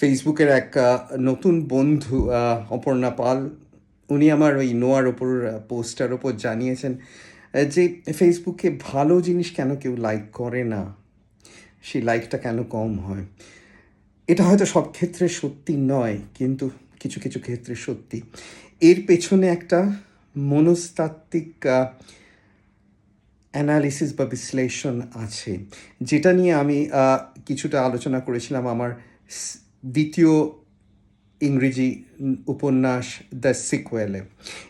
ফেসবুকের এক নতুন বন্ধু অপর্ণা পাল, উনি আমার ওই নোয়ার ওপর পোস্টার ওপর জানিয়েছেন যে ফেসবুকে ভালো জিনিস কেন কেউ লাইক করে না? সেই লাইকটা কেন কম হয়? এটা হয়তো সব ক্ষেত্রে সত্যি নয়, কিন্তু কিছু কিছু ক্ষেত্রে সত্যি। এর পেছনে একটা মনস্তাত্ত্বিক অ্যানালিসিস বা বিশ্লেষণ আছে, যেটা নিয়ে আমি কিছুটা আলোচনা করেছিলাম আমার দ্বিতীয় ইংরেজি উপন্যাস দ্য সিকুয়েলে।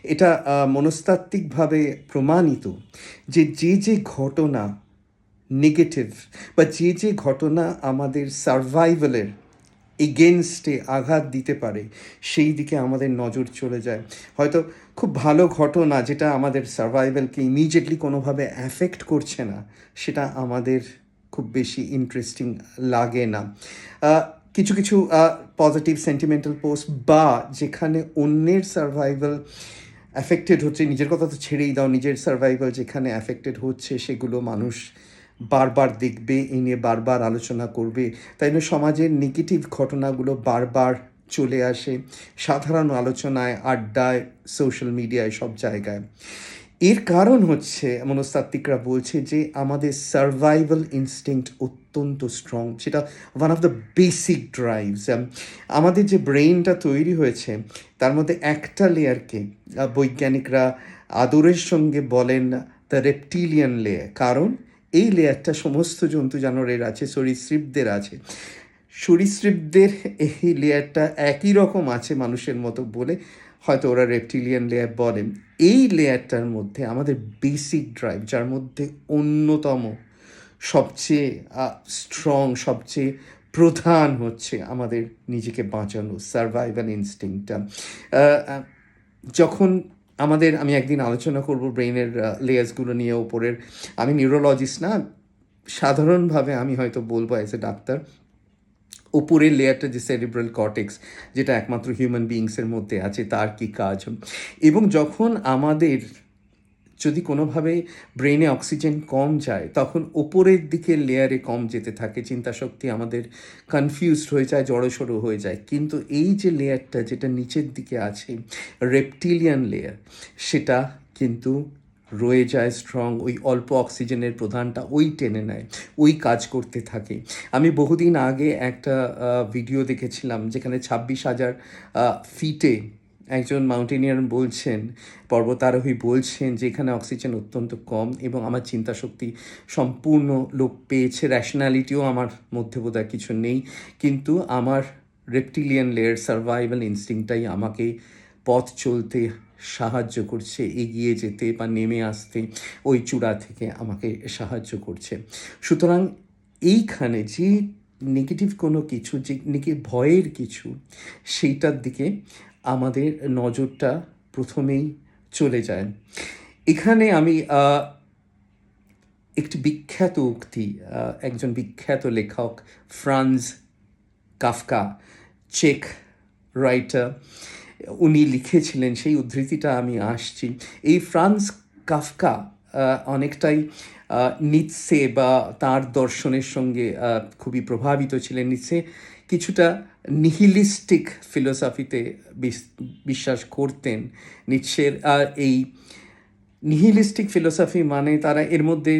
এটা মনস্তাত্ত্বিকভাবে প্রমাণিত যে যে যে ঘটনা নেগেটিভ বা যে যে ঘটনা আমাদের সার্ভাইভালের এগেনস্টে আঘাত দিতে পারে, সেই দিকে আমাদের নজর চলে যায়। হয়তো খুব ভালো ঘটনা যেটা আমাদের সার্ভাইভালকে ইমিডিয়েটলি কোনোভাবে অ্যাফেক্ট করছে না, সেটা আমাদের খুব বেশি ইন্টারেস্টিং লাগে না। কিছু কিছু পজিটিভ সেন্টিমেন্টাল পোস্ট বা যেখানে অন্যের সার্ভাইভাল অ্যাফেক্টেড হচ্ছে, নিজের কথা তো ছেড়েই দাও, নিজের সার্ভাইভাল যেখানে অ্যাফেক্টেড হচ্ছে, সেগুলো মানুষ বারবার দেখবে, এ নিয়ে বারবার আলোচনা করবে। তাই জন্য সমাজের নেগেটিভ ঘটনাগুলো বারবার চলে আসে, সাধারণ আলোচনায়, আড্ডায় সোশ্যাল মিডিয়ায় সব জায়গায়। এর কারণ হচ্ছে মনস্তাত্ত্বিকরা বলছে যে আমাদের সার্ভাইভাল ইনস্টিংক্ট অত্যন্ত স্ট্রং সেটা one of the basic drives আমাদের যে ব্রেইনটা তৈরি হয়েছে, তার মধ্যে একটা লেয়ারকে বৈজ্ঞানিকরা আদরের সঙ্গে বলেন দ্য রেপটিলিয়ান লেয়ার কারণ এই লেয়ারটা সমস্ত জন্তু জানোয়ারের আছে, সরীসৃপদের আছে। সরীসৃপদের এই লেয়ারটা একই রকম আছে মানুষের মতো বলে হয়তো ওরা রেপটিলিয়ান লেয়ার বলেন এই লেয়ারটার মধ্যে আমাদের বেসিক ড্রাইভ যার মধ্যে অন্যতম সবচেয়ে স্ট্রং সবচেয়ে প্রধান হচ্ছে আমাদের নিজেকে বাঁচানো সার্ভাইভাল ইনস্টিংটা যখন আমাদের, আমি একদিন আলোচনা করব ব্রেইনের লেয়ার্সগুলো নিয়ে ওপরের। আমি নিউরোলজিস্ট না, সাধারণভাবে আমি হয়তো বলব অ্যাজ এ ডাক্তার উপরের লেয়ারটা যে সেরিব্রাল কর্টেক্স যেটা একমাত্র হিউম্যান বিইংসের মধ্যে আছে, তার কি কাজ? এবং যখন আমাদের যদি কোনোভাবে ব্রেনে অক্সিজেন কম যায়, তখন ওপরের দিকের লেয়ারে কম যেতে থাকে, চিন্তাশক্তি আমাদের কনফিউজড হয়ে যায়, জড়সড়ো হয়ে যায়। কিন্তু এই যে লেয়ারটা, যেটা নিচের দিকে আছে রেপটিলিয়ান লেয়ার সেটা কিন্তু রয়ে যায় স্ট্রং ওই অল্প অক্সিজেনের প্রধানটা ওই টেনে নেয়, ওই কাজ করতে থাকে। আমি বহুদিন আগে একটা ভিডিও দেখেছিলাম যেখানে ছাব্বিশ হাজার ফিটে একজন মাউন্টেনিয়ার বলছেন, পর্বতারোহী বলছেন যে এখানে অক্সিজেন অত্যন্ত কম এবং আমার চিন্তাশক্তি সম্পূর্ণ লোপ পেয়েছে র্যাশনালিটিও আমার মধ্যে বোধহয় কিছু নেই, কিন্তু আমার রেপটিলিয়ান লেয়ার সার্ভাইভাল ইনস্টিংটাই আমাকে পথ চলতে সাহায্য করছে, এগিয়ে যেতে বা নেমে আসতে ওই চূড়া থেকে আমাকে সাহায্য করছে। সুতরাং এইখানে যে নেগেটিভ কোনো কিছু, যে নাকি ভয়ের কিছু, সেইটার দিকে আমাদের নজরটা প্রথমেই চলে যায়। এখানে আমি একটি বিখ্যাত উক্তি একজন বিখ্যাত লেখক, ফ্রান্স কাফকা, চেক রাইটার উনি লিখেছিলেন, সেই উদ্ধৃতিটা আমি আসছি। এই ফ্রান্স কাফকা অনেকটাই নিৎসে বা তার দর্শনের সঙ্গে খুবই প্রভাবিত ছিলেন। নিৎসে কিছুটা নিহিলিস্টিক ফিলোসফিতে বিশ্বাস করতেন নিৎসের। আর এই নিহিলিস্টিক ফিলোসফি মানে তারা এর মধ্যে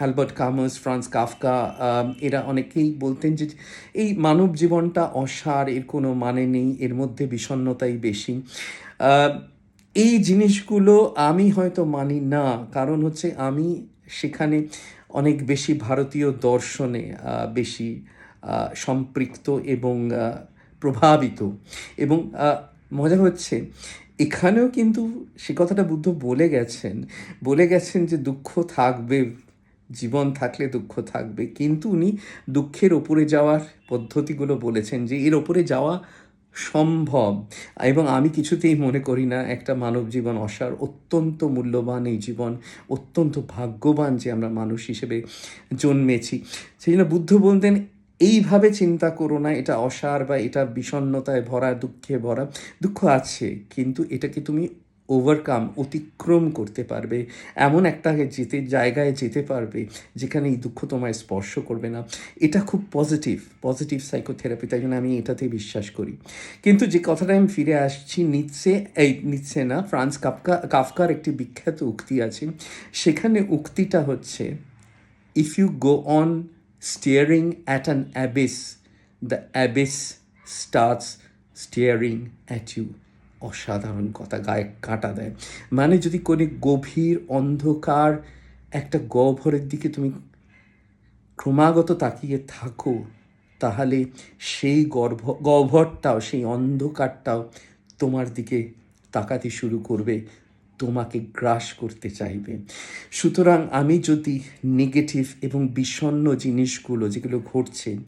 অ্যালবার্ট কামার্স ফ্রান্স কাফকা এরা অনেকেই বলতেন যে এই মানব জীবনটা অসার, এর কোনো মানে নেই, এর মধ্যে বিষণ্ণতাই বেশি। এই জিনিসগুলো আমি হয়তো মানি না, কারণ হচ্ছে আমি সেখানে অনেক বেশি ভারতীয় দর্শনে বেশি সম্পৃক্ত এবং প্রভাবিত। এবং মজা হচ্ছে, এখানেও কিন্তু সে কথাটা বুদ্ধ বলে গেছেন বলে গেছেন যে দুঃখ থাকবে জীবন থাকলে দুঃখ থাকবে। কিন্তু উনি দুঃখের ওপরে যাওয়ার পদ্ধতিগুলো বলেছেন যে এর ওপরে যাওয়া সম্ভব। এবং আমি কিছুতেই মনে করি না, একটা মানব জীবন অসার, অত্যন্ত মূল্যবান এই জীবন, অত্যন্ত ভাগ্যবান যে আমরা মানুষ হিসেবে জন্মেছি। সেই জন্য বুদ্ধ বলতেন, এইভাবে চিন্তা করো না, এটা অসার বা এটা বিষণ্ণতায় ভরা, দুঃখে ভরা, দুঃখ আছে, কিন্তু এটাকে তুমি ওভারকাম অতিক্রম করতে পারবে। এমন একটা যেতে জায়গায় যেতে পারবে যেখানে এই দুঃখ তোমায় স্পর্শ করবে না। এটা খুব পজিটিভ পজিটিভ সাইকোথেরাপি তাই জন্য আমি এটাতে বিশ্বাস করি। কিন্তু যে কথাটা আমি ফিরে আসছি নিচ্ছে এই নিচ্ছে না ফ্রান্স কাফকা কাফকার একটি বিখ্যাত উক্তি আছে। সেখানে উক্তিটা হচ্ছে if you go on staring at an abyss, the abyss starts staring at you. অসাধারণ কথা, গায়ে কাটা দেয়। মানে যদি কোনো গভীর অন্ধকার একটা গহ্বরের দিকে তুমি ক্রমাগত তাকিয়ে থাকো, তাহলে সেই গর্ভ, গহ্বরটাও, সেই অন্ধকারটাও তোমার দিকে তাকাতে শুরু করবে, তোমাকে গ্রাস করতে চাইবে। সুতরাং আমি যদি নেগেটিভ এবং বিষণ্ণ জিনিসগুলো, যেগুলো ঘটছে,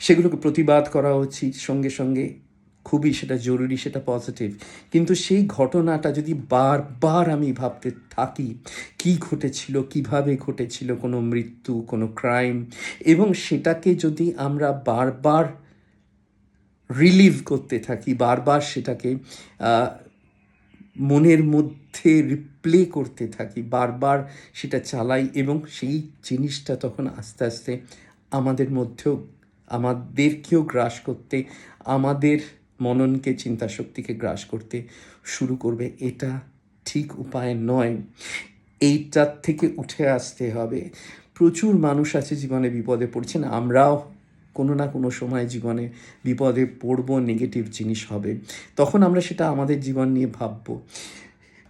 সেগুলোকে প্রতিবাদ করা উচিত, সঙ্গে সঙ্গে খুবই সেটা জরুরি, সেটা পজিটিভ কিন্তু সেই ঘটনাটা যদি বারবার আমি ভাবতে থাকি, কি ঘটেছিল, কীভাবে ঘটেছিল কোনো মৃত্যু, কোনো ক্রাইম এবং সেটাকে যদি আমরা বারবার রিলিভ করতে থাকি, বারবার সেটাকে মনের মধ্যে রিপ্লে করতে থাকি, বারবার সেটা চালাই, এবং সেই জিনিসটা তখন আস্তে আস্তে আমাদের মধ্যেও, আমাদেরকেও গ্রাস করতে, আমাদের মননকে, চিন্তাশক্তিকে গ্রাস করতে শুরু করবে। এটা ঠিক উপায় নয়। এইটার থেকে উঠে আসতে হবে। প্রচুর মানুষ আছে জীবনে বিপদে পড়ছেন। আমরাও কোনো না কোনো সময় জীবনে বিপদে পড়ব নেগেটিভ জিনিস হবে। তখন আমরা সেটা আমাদের জীবন নিয়ে ভাববো।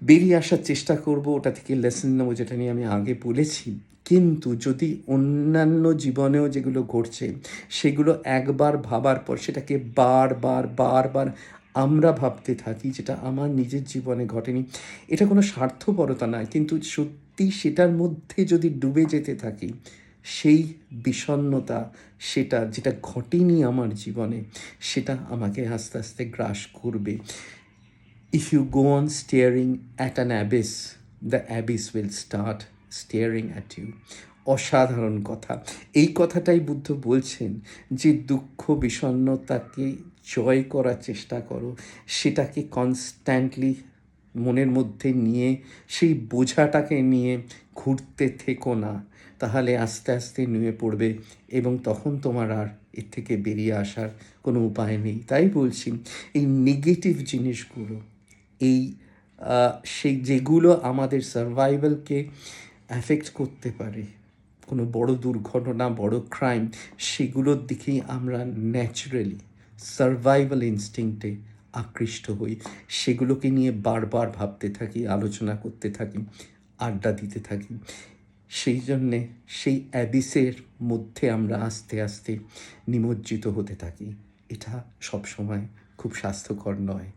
বেরিয়ে আসার চেষ্টা করব। ওটা থেকে লেসন নেব, যেটা নিয়ে আমি আগে বলেছি। কিন্তু যদি অন্যান্য জীবনেও যেগুলো ঘটছে সেগুলো একবার ভাবার পর সেটাকে বারবার বারবার আমরা ভাবতে থাকি যেটা আমার নিজের জীবনে ঘটেনি। এটা কোনো স্বার্থপরতা নয় কিন্তু সত্যি সেটার মধ্যে যদি ডুবে যেতে থাকি সেই বিষণ্ণতা সেটা যেটা ঘটেনি আমার জীবনে সেটা আমাকে আস্তে আস্তে গ্রাস করবে। If you go on staring at an abyss, the abyss will start staring at you অসাধারণ কথা। এই কথাটাই বুদ্ধ বলছেন যে দুঃখ বিষণ্ণতাকে জয় করার চেষ্টা করো। সেটাকে কনস্ট্যান্টলি মনের মধ্যে নিয়ে, সেই বোঝাটাকে নিয়ে ঘুরতে থেকো না। তাহলে আস্তে আস্তে নুয়ে পড়বে এবং তখন তোমার আর এর থেকে বেরিয়ে আসার কোনো উপায় নেই। তাই বলছি, এই নেগেটিভ জিনিসগুলো, এই সেই যেগুলো আমাদের সার্ভাইভালকে অ্যাফেক্ট করতে পারে। কোনো বড় দুর্ঘটনা, বড় ক্রাইম সেগুলোর দিকেই আমরা ন্যাচারালি সার্ভাইভাল ইনস্টিংটে আকৃষ্ট হই। সেগুলোকে নিয়ে বারবার ভাবতে থাকি, আলোচনা করতে থাকি, আড্ডা দিতে থাকি। সেই জন্যে সেই অ্যাবিসের মধ্যে আমরা আস্তে আস্তে নিমজ্জিত হতে থাকি। এটা সবসময় খুব স্বাস্থ্যকর নয়।